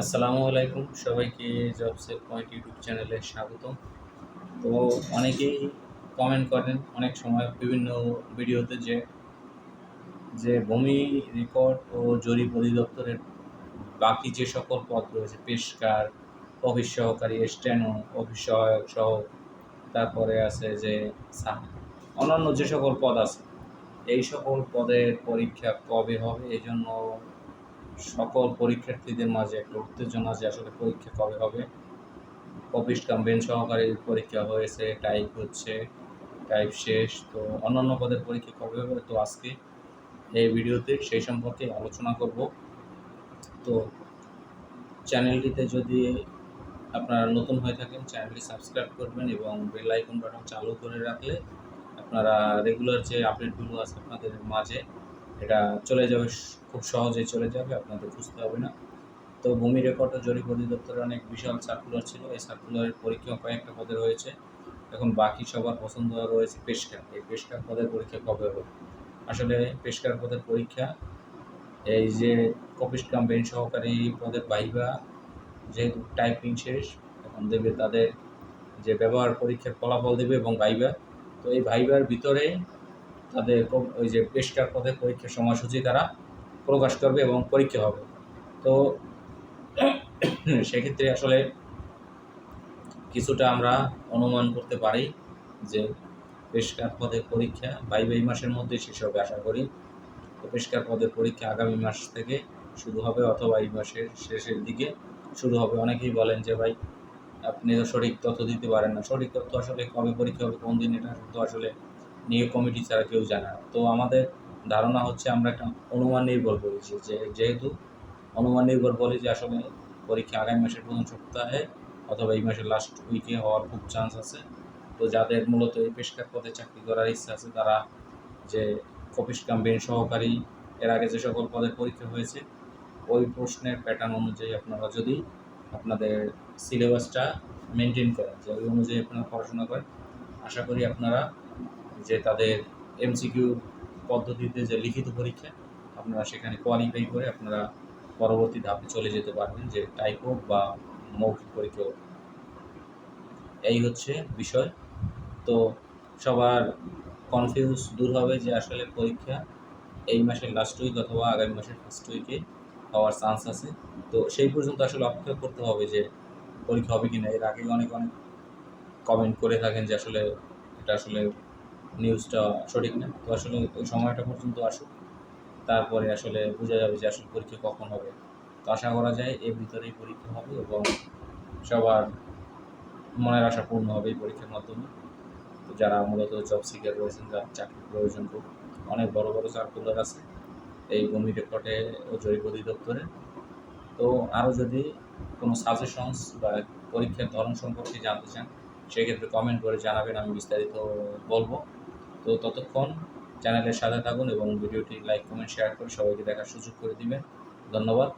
আসসালামু আলাইকুম। সবাইকে জব সেল পয়েন্ট ইউটিউব চ্যানেলে স্বাগতম। তো অনেকেই কমেন্ট করেন অনেক সময় বিভিন্ন ভিডিওতে যে যে ভূমি রেকর্ড ও জরিপ অধিদপ্তরের বাকি যে সকল পদ রয়েছে, পেশকার, অফিস সহকারী স্টেনো অফিস সহায়ক সহ, তারপরে আছে যে অন্যান্য যে সকল পদ আছে, এই সকল পদের পরীক্ষা কবে হবে? এই জন্য সকল পরীক্ষার্থীদের মাঝে একটা উত্তেজনা যে আসলে পরীক্ষা কবে হবে। অফিস কাম্বেন সহকারী পরীক্ষা হয়েছে টাইপ হচ্ছে টাইপ শেষ। তো অন্যান্য পদের পরীক্ষা কবে হবে? তো আজকে এই ভিডিওতে সেই সম্পর্কে আলোচনা করব। তো চ্যানেলটিতে যদি আপনারা নতুন হয়ে থাকেন, চ্যানেলটি সাবস্ক্রাইব করবেন এবং বেল আইকন বাটন চালু করে রাখলে আপনারা রেগুলার যে আপডেটগুলো আছে আপনাদের মাঝে এটা চলে যাবে, খুব সহজেই চলে যাবে, আপনাদের বুঝতে হবে না। তো ভূমি রেকর্ড ও জরিপ অধিদপ্তরের অনেক বিশাল সার্কুলার ছিল, এই সার্কুলারের পরীক্ষা কয়েকটা পদে রয়েছে এখন বাকি সবার পছন্দ রয়েছে পেশকার, এই পেশকার পদের পরীক্ষা কবে হবে? আসলে পেশকার পদের পরীক্ষা, এই যে কপিস কাম্পেন সহকারী পদের বাইবা, যেহেতু টাইপিং শেষ, এখন দেবে তাদের যে ব্যবহার পরীক্ষার ফলাফল দেবে এবং ভাইবা তো এই ভাইবার ভিতরে তাদের ওই যে পেশকার পদের পরীক্ষার সময়সূচি তারা প্রকাশ করবে এবং পরীক্ষা হবে। তো সেক্ষেত্রে আসলে কিছুটা আমরা অনুমান করতে পারি যে পেশকার পদের পরীক্ষা বাই বাই মাসের মধ্যে শেষ হবে আশা করি। তো পেশকার পদের পরীক্ষা আগামী মাস থেকে শুরু হবে অথবা এই মাসের শেষের দিকে শুরু হবে। অনেকেই বলেন যে, ভাই, আপনি তো সঠিক তথ্য দিতে পারেন না। সঠিক তথ্য আসলে কবে পরীক্ষা হবে, কোন দিন এটা তো আসলে নিয়োগ কমিটি ছাড়া কেউ জানে না। তো আমাদের ধারণা হচ্ছে আমরা একটা অনুমান নির্ভর করেছি যে যেহেতু অনুমান নির্ভর বলে যে আসলে পরীক্ষা আগামী মাসের প্রথম সপ্তাহে অথবা এই মাসের লাস্ট উইকে হওয়ার খুব চান্স আছে। তো যাদের মূলত এই পেশকার পদে চাকরি করার ইচ্ছা আছে, তারা যে কপিস কাম্পেন সহকারী, এর আগে যে সকল পদের পরীক্ষা হয়েছে, ওই প্রশ্নের প্যাটার্ন অনুযায়ী আপনারা যদি আপনাদের সিলেবাসটা মেনটেন করেন, যে ওই অনুযায়ী আপনারা পড়াশোনা করেন, আশা করি আপনারা যে তাদের এমসিকিউ পদ্ধতিতে যে লিখিত পরীক্ষা, আপনারা সেখানে কোয়ালিফাই করে আপনারা পরবর্তী ধাপে চলে যেতে পারবেন যে টাইপ হোক বা মৌখিক পরীক্ষা হোক এই হচ্ছে বিষয়। তো সবার কনফিউজ দূর হবে যে আসলে পরীক্ষা এই মাসের লাস্ট উইক অথবা আগামী মাসের ফার্স্ট উইকে হওয়ার চান্স আছে। তো সেই পর্যন্ত আসলে অপেক্ষা করতে হবে যে পরীক্ষা হবে কি না এর আগে অনেক অনেক কমেন্ট করে থাকেন যে আসলে এটা আসলে নিউজটা সঠিক না। তো আসলে ওই সময়টা পর্যন্ত আসুক। তারপরে আসলে বোঝা যাবে যে আসলে পরীক্ষা কখন হবে। তো আশা করা যায় এর ভিতরেই পরীক্ষা হবে এবং সবার মনের আশা পূর্ণ হবে এই পরীক্ষার মাধ্যমে। তো যারা মূলত জব সিকার রয়েছেন, যার চাকরির প্রয়োজন খুব, অনেক বড় বড় সার্কুলার আছে। এই ভূমি রেকর্ডে ও জৈব অধিদপ্তরে। তো আরও যদি কোনো সাজেশনস বা পরীক্ষার ধরন সম্পর্কে জানতে চান, সেক্ষেত্রে কমেন্ট করে জানাবেন, আমি বিস্তারিত বলব। তো ততক্ষণ চ্যানেলের সাথে থাকুন এবং ভিডিওটি লাইক, কমেন্ট, শেয়ার করে সবাইকে দেখার সুযোগ করে দিবেন। ধন্যবাদ।